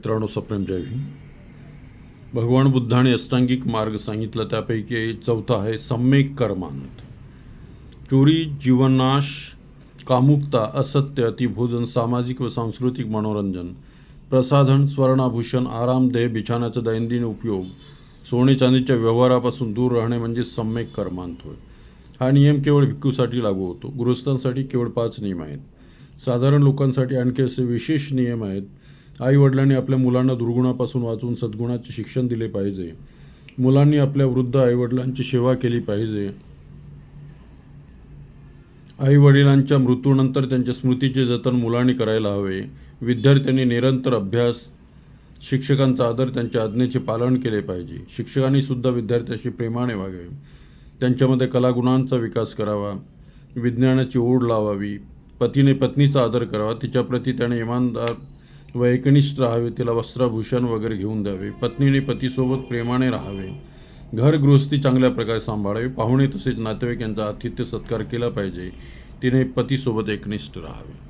मित्रांनो सप्रेम जय हिंद. भगवान बुद्धाने अष्टांगिक मार्ग सांगितला त्यापैकी चौथा आहे सम्यक कर्मांत. चोरी जीवनाश कामुकता असत्य अतिभोजन सामाजिक व सांस्कृतिक मनोरंजन प्रसाधन स्वर्णाभूषण आरामदेह बिछाण्याचा दैनंदिन उपयोग सोने चांदीच्या व्यवहारापासून दूर राहणे म्हणजे सम्यक कर्मांत होय. हा नियम केवळ भिक्खूसाठी लागू होतो गृहस्थांसाठी केवळ पाच नियम आहेत. साधारण लोकांसाठी आणखी असे विशेष नियम आहेत आईवडिलांनी आपल्या मुलांना दुर्गुणापासून वाचून सद्गुणाचे शिक्षण दिले पाहिजे. मुलांनी आपल्या वृद्ध आईवडिलांची सेवा केली पाहिजे. आईवडिलांच्या मृत्यूनंतर त्यांच्या स्मृतीचे जतन मुलांनी करायला हवे. विद्यार्थ्यांनी निरंतर अभ्यास शिक्षकांचा आदर त्यांच्या आज्ञेचे पालन केले पाहिजे. शिक्षकांनी सुद्धा विद्यार्थ्याशी प्रेमाने वागावे. त्यांच्यामध्ये कलागुणांचा विकास करावा. विज्ञानाची ओढ लावावी. पतीने पत्नीचा आदर करावा. तिच्याप्रती त्याने इमानदार व एकनिष्ठ राहावे तिला वस्त्रभूषण वगैरे घेऊन द्यावे पत्नीने पतीसोबत प्रेमाने राहावे घर गृहस्थी चांगल्या प्रकारे सांभाळावी पाहुणे तसेच नातेवाईक यांचा आतिथ्य सत्कार केला पाहिजे तिने पतीसोबत एकनिष्ठ राहावे.